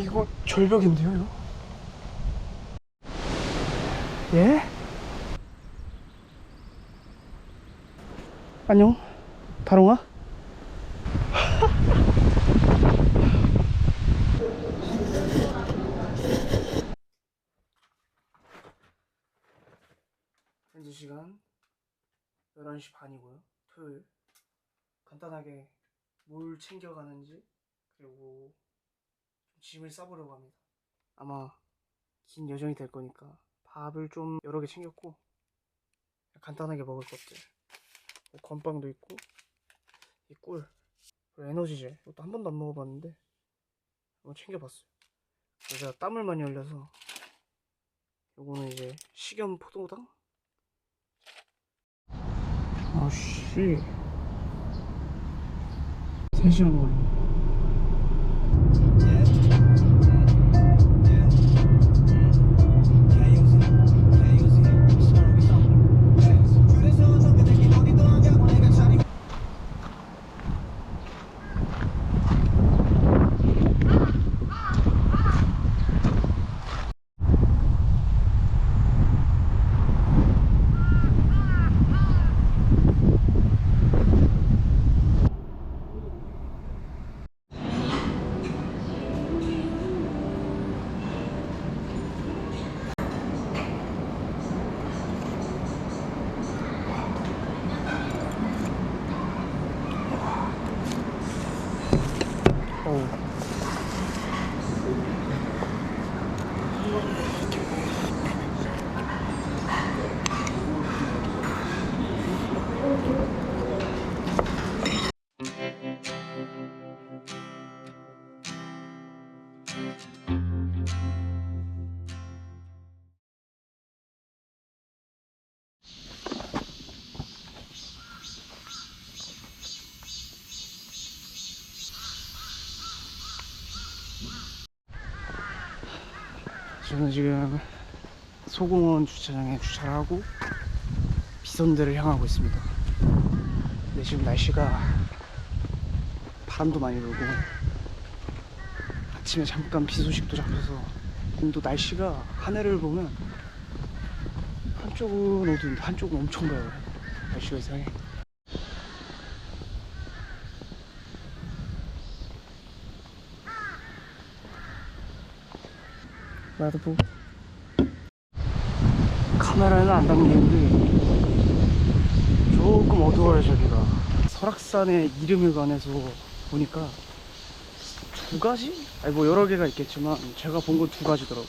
이거 절벽인데요, 이거? 예? 안녕, 다롱아? 현재 시간 11시 반이고요. 토요일. 간단하게 뭘 챙겨가는지 그리고 좀 짐을 싸보려고 합니다. 아마 긴 여정이 될 거니까 밥을 좀 여러 개 챙겼고 간단하게 먹을 것들 뭐 건빵도 있고 이 꿀, 그리고 에너지젤 이것도 한 번도 안 먹어봤는데 한번 챙겨봤어요. 그래서 제가 땀을 많이 흘려서 요거는 이제 식염 포도당 아씨 3시간 걸려 저는 지금 소공원 주차장에 주차를 하고 비선대를 향하고 있습니다. 근데 지금 날씨가 바람도 많이 불고 아침에 잠깐 비 소식도 잡혀서 또 날씨가 하늘을 보면 한쪽은 어두운데 한쪽은 엄청 밝아요. 날씨가 이상해. 나도 뭐 카메라에는 안 담기는데 조금 어두워요 저기가. 설악산의 이름에 관해서 보니까 두 가지? 아니 뭐 여러 개가 있겠지만 제가 본 건 두 가지더라고요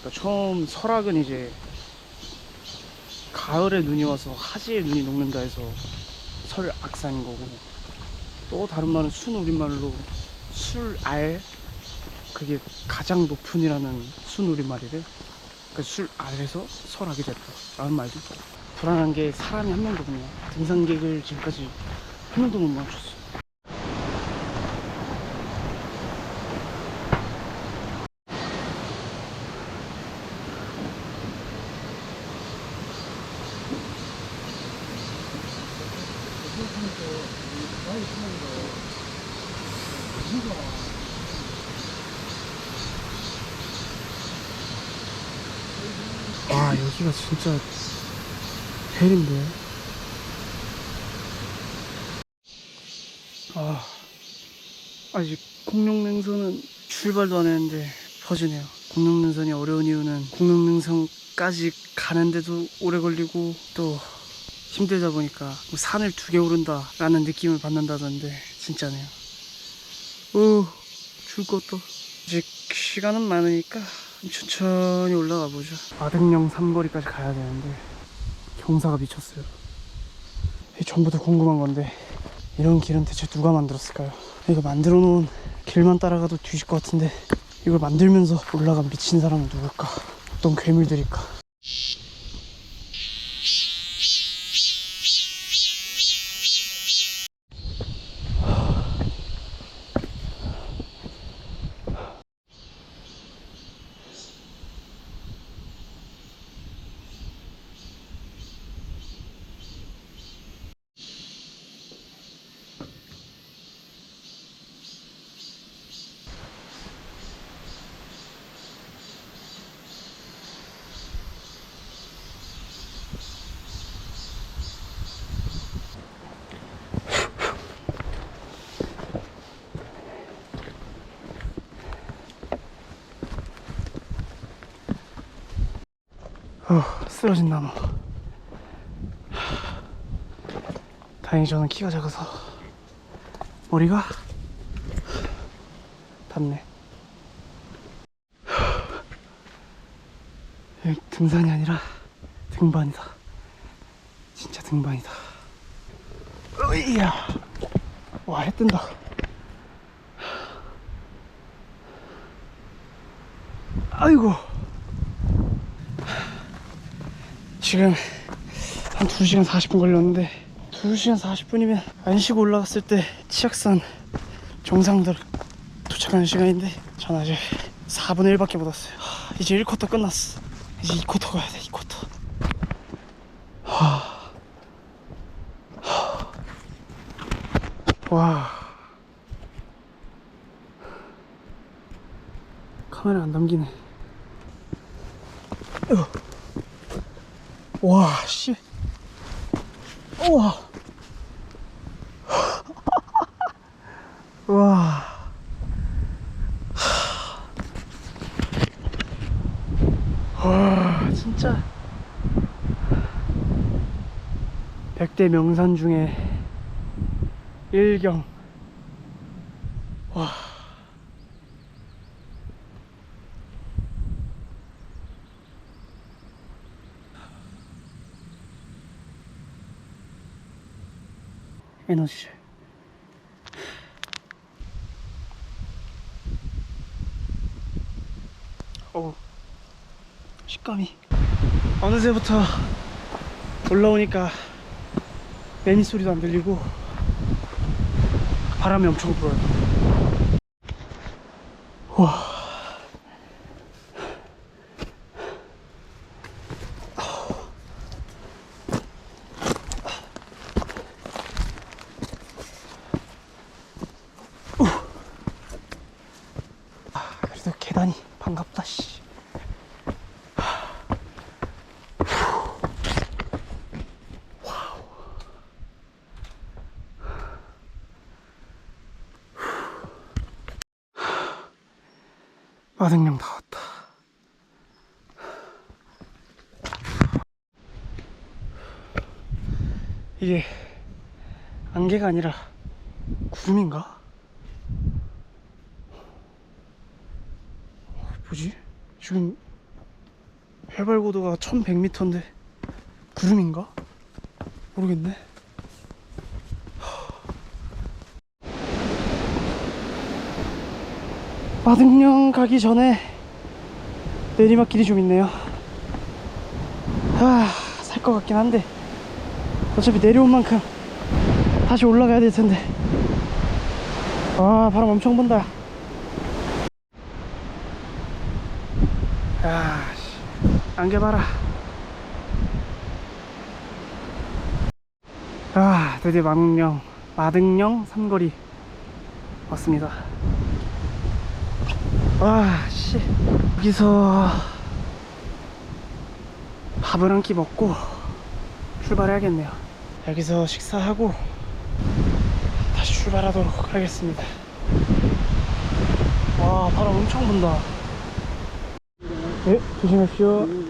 그러니까 처음 설악은 이제 가을에 눈이 와서 하지에 눈이 녹는다 해서 설악산인 거고 또 다른 말은 순 우리말로 술알 그게 가장 높은이라는 순우리말이래. 그술 아래서 설하게 됐다. 라는 말도. 불안한 게 사람이 한 명도 없네. 등산객을 지금까지 한 명도 못 맞췄어. 와 여기가 진짜 헬인데. 아 아직 공룡능선은 출발도 안 했는데 퍼지네요. 공룡능선이 어려운 이유는 공룡능선까지 가는데도 오래 걸리고 또 힘들다 보니까 뭐 산을 두 개 오른다 라는 느낌을 받는다던데 진짜네요. 오 죽겠다 아직 시간은 많으니까 천천히 올라가 보죠. 아등령 삼거리까지 가야 되는데 경사가 미쳤어요. 전부 다 궁금한 건데 이런 길은 대체 누가 만들었을까요? 이거 만들어 놓은 길만 따라가도 뒤질 것 같은데 이걸 만들면서 올라간 미친 사람은 누굴까? 어떤 괴물들일까? 쓰러진 나무. 다행히 저는 키가 작아서 머리가 닿네. 등산이 아니라 등반이다. 진짜 등반이다. 으이야. 와, 해 뜬다. 아이고. 지금 한 2시간 40분 걸렸는데 2시간 40분이면 안 쉬고 올라갔을 때 치악산 정상들 도착하는 시간인데 전 아직 4분의 1밖에 못 왔어요 하, 이제 1쿼터 끝났어 이제 2쿼터 가야 돼 2쿼터 하. 하. 와 카메라 안 담기네 으. 와, 씨. 우와. 와. 와, 진짜. 백대 명산 중에 일경. 와. 에너지를. 어우, 식감이. 어느새부터 올라오니까 매미 소리도 안 들리고 바람이 엄청 불어요. 와. 그래도 계단이 반갑다 씨. 마등령 다 왔다. 이게 안개가 아니라 구름인가? 뭐지? 지금 해발 고도가 1100m인데 구름인가? 모르겠네. 마등령 가기 전에 내리막길이 좀 있네요. 아, 살 것 같긴 한데 어차피 내려온 만큼 다시 올라가야 될 텐데. 아, 바람 엄청 분다. 야, 씨. 안개 봐라. 아, 드디어 마등령, 마등령 삼거리 왔습니다. 와, 씨. 여기서 밥을 한 끼 먹고 출발해야겠네요. 여기서 식사하고 다시 출발하도록 하겠습니다. 와, 바람 엄청 분다. 네, 조심하십시오.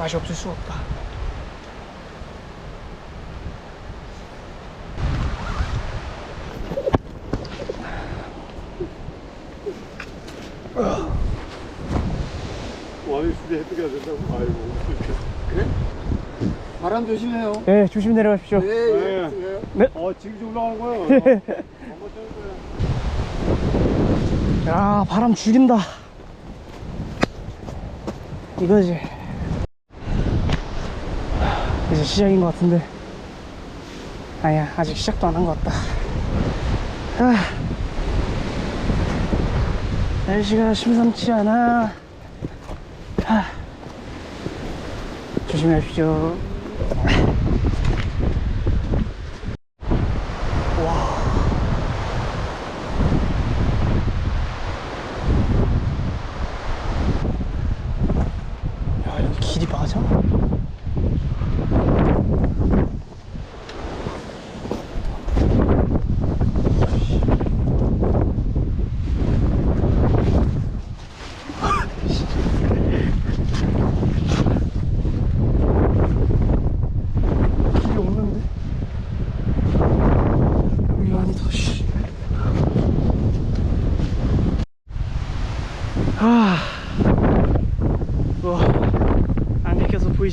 맛이 없을 수가 없다. 와이 수리 해드려야 된다고 아이고 그래? 바람 조심해요 네, 조심히 내려가십시오. 네, 네. 네. 네. 어 지금 올라가는 거야 야, 바람 죽인다. 이거지. 시작인 것 같은데. 아니야, 아직 시작도 안 한 것 같다. 아, 날씨가 심상치 않아. 아, 조심하십시오.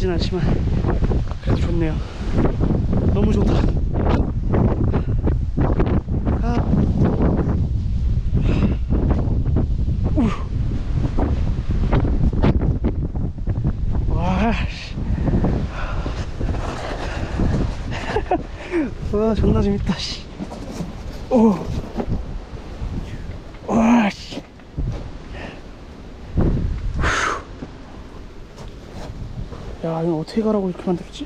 보이진 않지만 그래도 좋네요. 너무 좋다. 아. 우. 와. 씨. 와 존나 재밌다. 씨. 오. 와 씨. 야 이거 어떻게 가라고 이렇게 만들었지?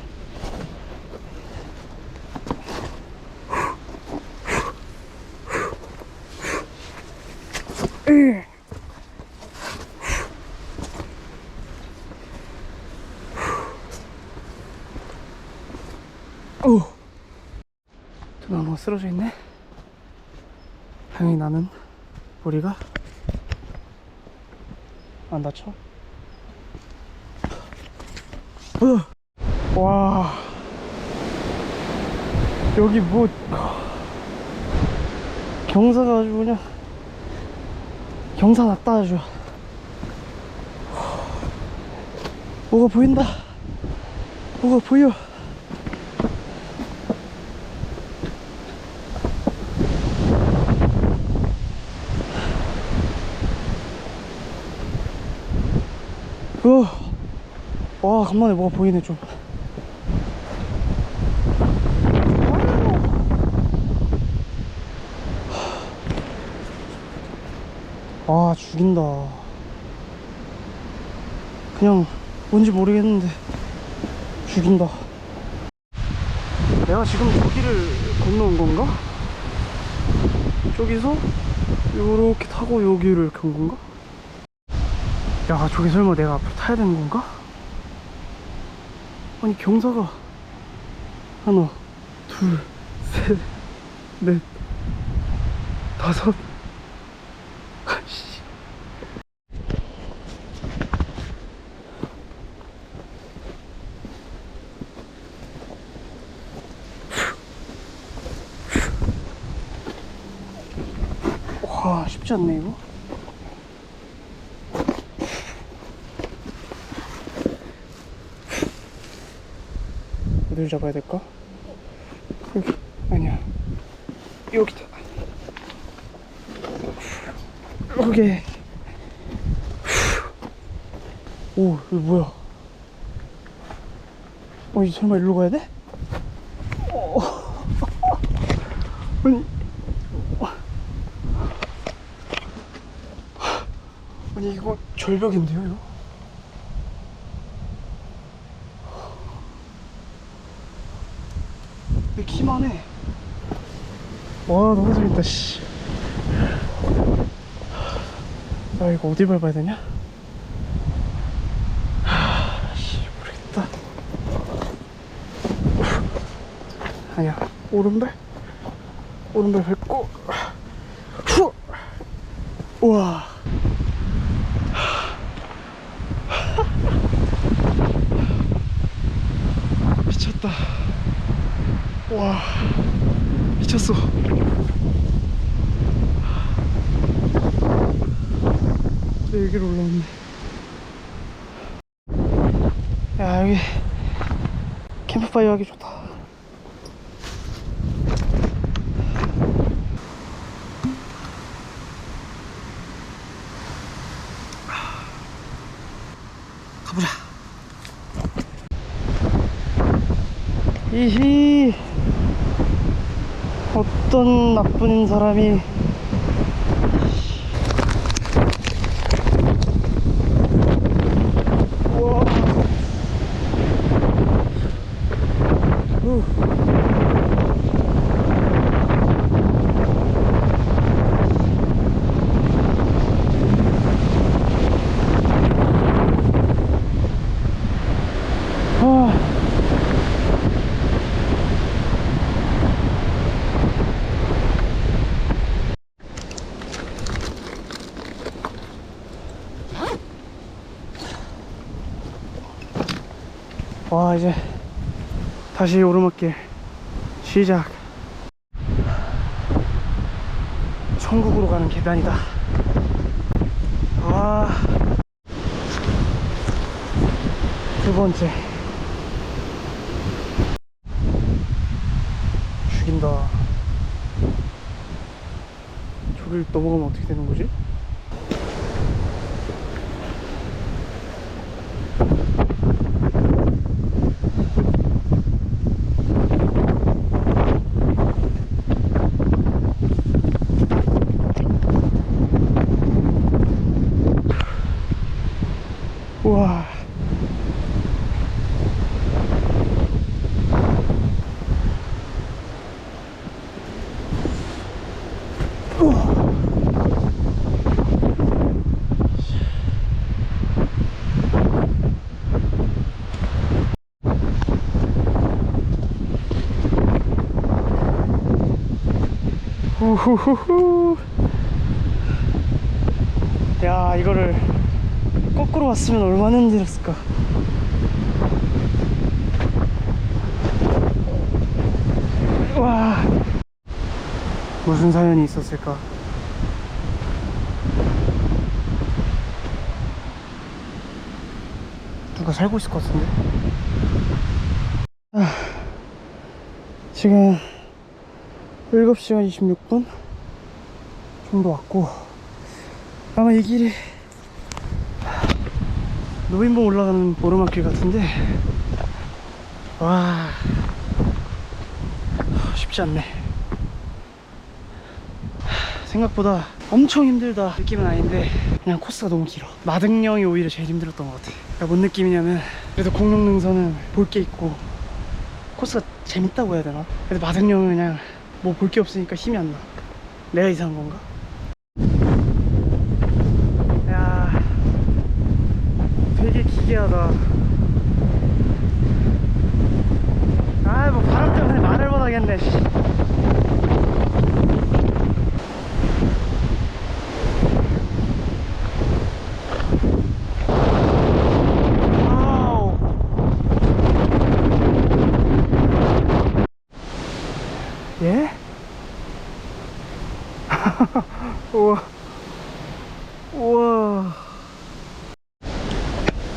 으. 오. 또 나무가 쓰러져 있네. 당연히 나는 머리가 안 다쳐. 으. 와. 여기 뭐 경사가 아주 그냥 경사 났다 아주. 뭐가 보인다. 뭐가 보여. 어. 와, 간만에 뭐가 보이네, 좀. 아, 죽인다. 그냥 뭔지 모르겠는데, 죽인다. 내가 지금 저기를 건너온 건가? 저기서 요렇게 타고 여기를 간 건가? 야, 저기 설마 내가 앞으로 타야 되는 건가? 아니, 경사가 하나, 둘, 셋, 넷, 다섯. 아이씨. 와, 쉽지 않네, 이거. 어디를 잡아야 될까? 여기 아니야 여기다 여기 오 이거 뭐야 어이 설마 일로 가야 돼? 어. 아니 아니 이거 절벽인데요 이거? 왜 키만 해? 와 너무 재밌다 씨. 나 이거 어디 밟아야 되냐? 하, 씨 모르겠다. 아니야 오른발 오른발 밟고 후 우와 미쳤다. 와 미쳤어 내 여기로 올라왔네 야 여기 캠프파이어 하기 좋다 가보자 이히 어떤 나쁜 사람이 다시 오르막길. 시작. 천국으로 가는 계단이다. 아, 두 번째. 죽인다. 저길 넘어가면 어떻게 되는 거지? 후후후후. 야, 이거를 거꾸로 왔으면 얼마나 힘들었을까. 와. 무슨 사연이 있었을까? 누가 살고 있을 것 같은데? 아, 지금 7시간 26분 정도 왔고 아마 이 길이 노인봉 올라가는 오르막길 같은데 와 쉽지 않네. 생각보다 엄청 힘들다 느낌은 아닌데 그냥 코스가 너무 길어. 마등령이 오히려 제일 힘들었던 것 같아. 그러니까 뭔 느낌이냐면 그래도 공룡능선은 볼 게 있고 코스가 재밌다고 해야 되나? 근데 마등령은 그냥 뭐 볼 게 없으니까 힘이 안 나. 내가 이상한 건가? 야 되게 기괴하다. 아 뭐 바람 때문에 말을 못 하겠네 씨. 아우. 예? 우와 우와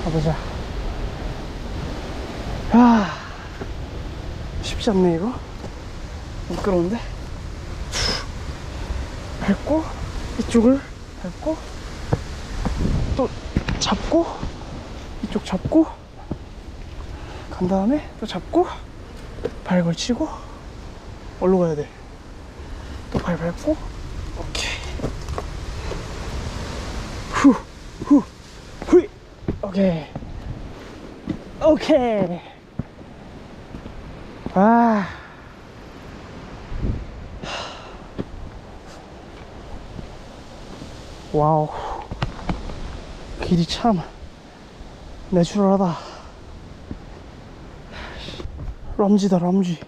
가보자 아 쉽지 않네 이거. 미끄러운데? 밟고 이쪽을 밟고 또 잡고 이쪽 잡고 간 다음에 또 잡고 발 걸치고 어디로 가야 돼? 또 발 밟고 오케이. 후후 후이! 오케이. 오케이 아. 와우. 길이 참 내추럴하다. 람지다 람지.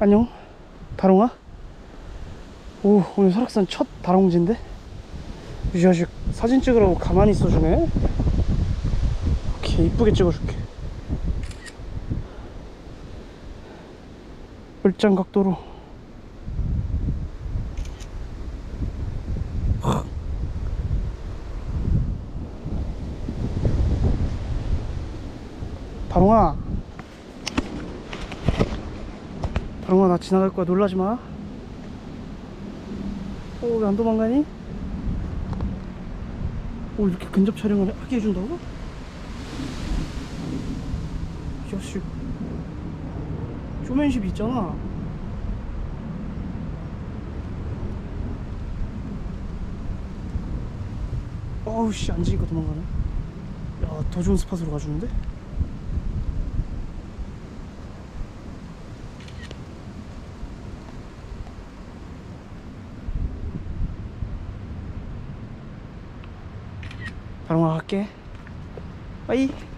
안녕? 다롱아? 오 오늘 설악산 첫 다롱지인데? 이 자식 사진 찍으라고 가만히 있어주네. 오케이 이쁘게 찍어줄게 을장 각도로 다롱아 다롱아 나 지나갈 거야 놀라지 마. 어, 왜 안 도망가니? 오, 이렇게 근접 촬영을 하게 해준다고? 이 자식. 쇼맨십이 있잖아. 어우, 씨, 앉으니까 도망가네. 야, 더 좋은 스팟으로 가주는데? 바롱아 갈게 빠이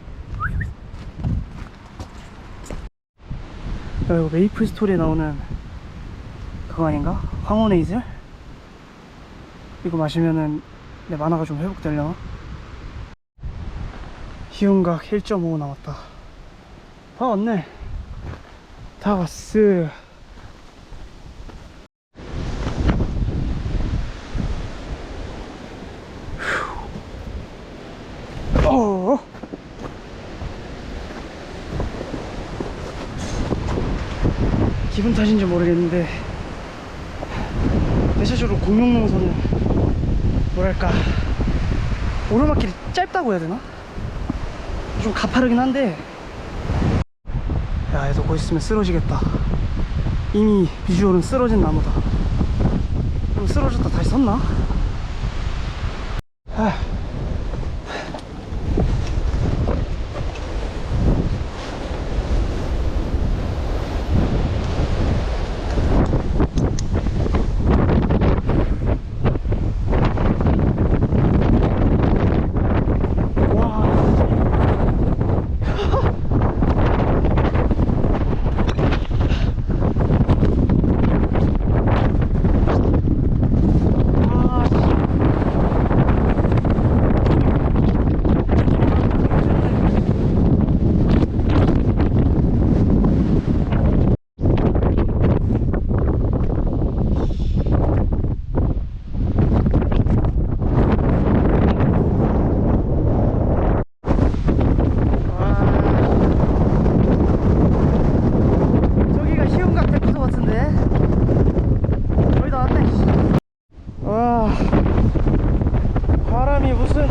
야 이거 메이플 스토리에 나오는 그거 아닌가? 황혼의 이슬? 이거 마시면은 내 만화가 좀 회복되려나? 희운각 1.5 남았다 다 왔네 다 왔어 어. 기분 탓인지 모르겠는데 대체적으로 공룡농선은 뭐랄까 오르막길이 짧다고 해야 되나? 좀 가파르긴 한데 야 얘도 거기 있으면 쓰러지겠다 이미 비주얼은 쓰러진 나무다 그럼 쓰러졌다 다시 섰나? 아. 와. 아, 저기가 시흥각 대피소 같은데 거의 다 왔네 와 바람이 무슨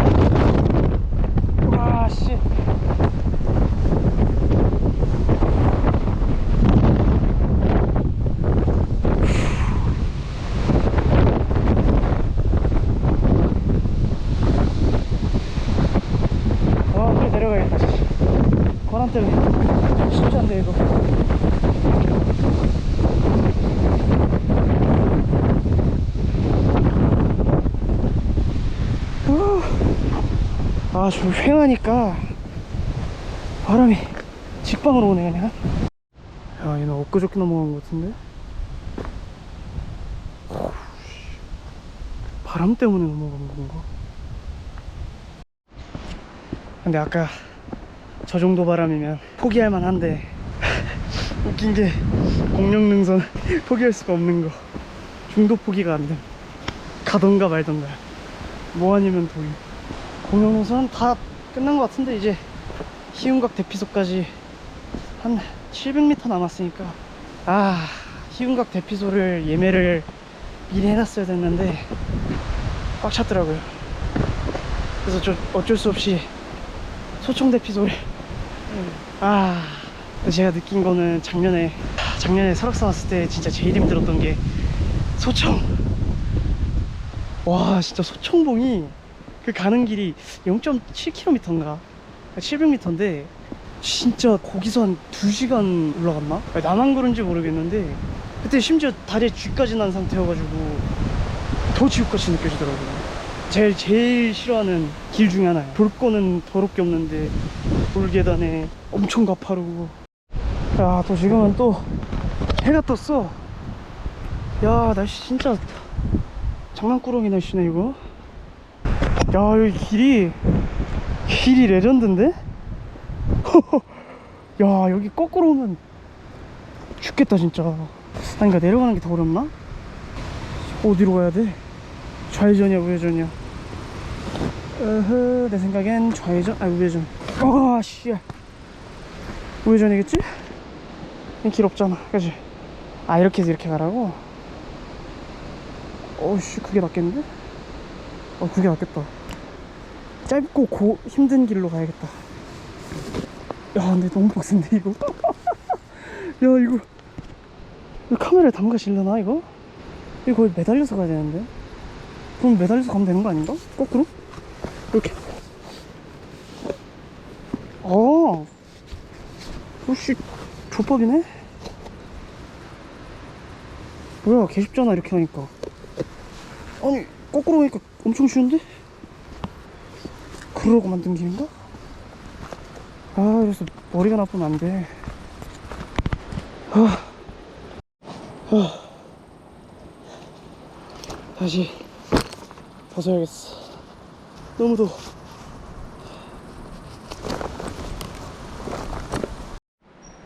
와씨 아 빨리 내려가야겠다 씨. 바람 때문에 쉽지 않네 이거 아, 좀 휑하니까 바람이 직방으로 오네, 그냥. 야, 얘는 엊그저께 넘어간 것 같은데? 바람 때문에 넘어간 건가? 근데 아까 저 정도 바람이면 포기할 만한데 웃긴 게 공룡 능선 포기할 수가 없는 거 중도 포기가 안 돼. 가던가 말던가 뭐 아니면 도입 공룡능선 다 끝난 것 같은데 이제 희운각 대피소까지 한 700m 남았으니까 아 희운각 대피소를 예매를 미리 해놨어야 됐는데 꽉 찼더라고요. 그래서 좀 어쩔 수 없이 소총 대피소를 아 제가 느낀 거는 작년에 작년에 설악산 왔을 때 진짜 제일 힘들었던 게 소총 와 진짜 소총봉이 그 가는 길이 0.7km인가? 700m인데 진짜 거기서 한 2시간 올라갔나? 아니, 나만 그런지 모르겠는데 그때 심지어 다리에 쥐까지 난 상태여가지고 더 지옥같이 느껴지더라고요. 제일 제일 싫어하는 길 중에 하나야 볼 거는 더럽게 없는데 돌 계단에 엄청 가파르고. 야 또 지금은 또 해가 떴어. 야 날씨 진짜 장난꾸러기 날씨네 이거. 야 여기 길이 길이 레전드인데? 야 여기 거꾸로 오면 죽겠다 진짜 아니 그러니까 내려가는 게 더 어렵나? 어디로 가야 돼? 좌회전이야 우회전이야 어허 내 생각엔 좌회전 아 우회전 아씨 우회전이겠지? 이길 없잖아 그지? 아 이렇게 해서 이렇게 가라고? 어우씨 그게 낫겠는데? 어 그게 낫겠다 짧고 고 힘든 길로 가야겠다 야 근데 너무 빡센데 이거 야 이거 이거 카메라에 담가질려나 이거? 이거 거의 매달려서 가야 되는데 그럼 매달려서 가면 되는 거 아닌가? 거꾸로? 이렇게 어 오씨 족밥이네 뭐야 개 쉽잖아 이렇게 하니까 아니 거꾸로 가니까 엄청 쉬운데? 그러고 만든 길인가? 아 그래서 머리가 나쁘면 안돼. 아, 아. 다시 벗어야겠어. 너무 더워.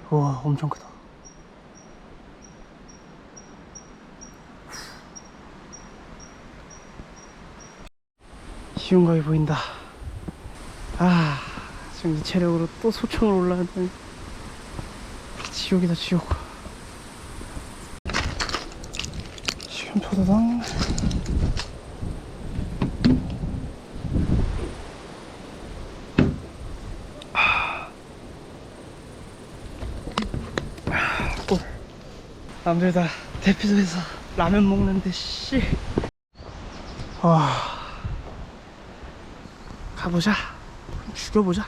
우와 엄청 크다. 쉬운 거이 보인다 아 지금 이 체력으로 또 소총을 올라가다니 지옥이다 지옥. 현포도당 꿀 남들 다 대피소에서 라면 먹는데 씨. 와. 가보자 죽여보자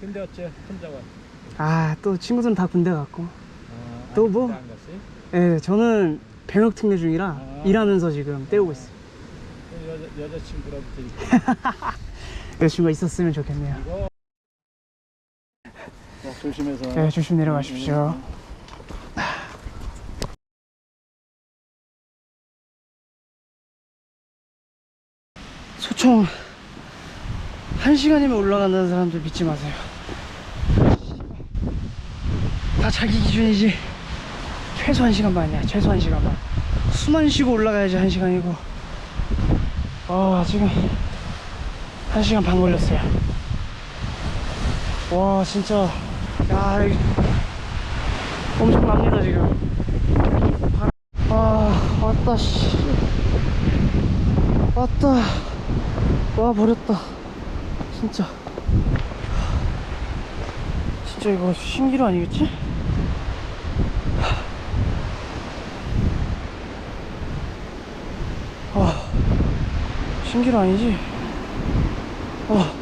근데 어째 혼자 와? 아또 친구들은 다 군대 갔고 아, 또 뭐? 안 갔어요? 예 저는 병역 특례 중이라 아. 일하면서 지금 때우고 있어요 여자 여자친구라도 데리고 여자친구가 있었으면 좋겠네요 이거 자, 조심해서. 네 조심 내려가십시오. 소총 한 시간이면 올라간다는 사람들 믿지 마세요. 다 자기 기준이지. 최소 한 시간 반이야 최소 한 시간 반 숨만 쉬고 올라가야지 한 시간이고. 와 지금 한 시간 반 걸렸어요. 와 진짜 야 엄청납니다 지금. 아 왔다 씨. 왔다. 와 버렸다. 진짜. 진짜 이거 신기루 아니겠지? 아 신기루 아니지? 아,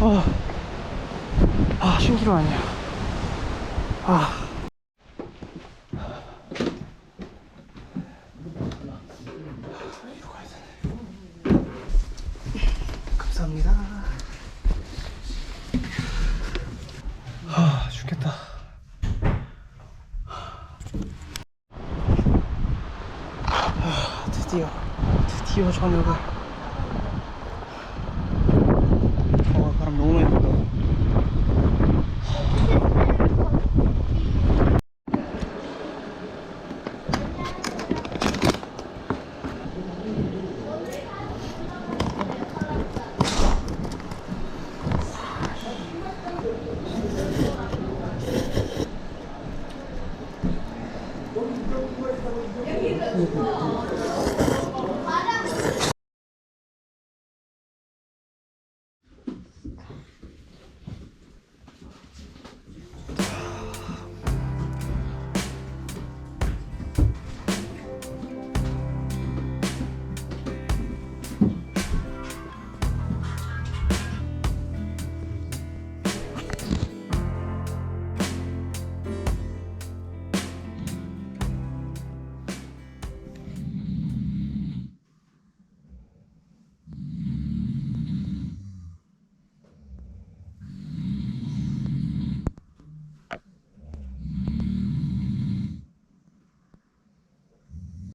아, 아 신기루 아니야. 아. 아 아, 드디어 드디어 저녁을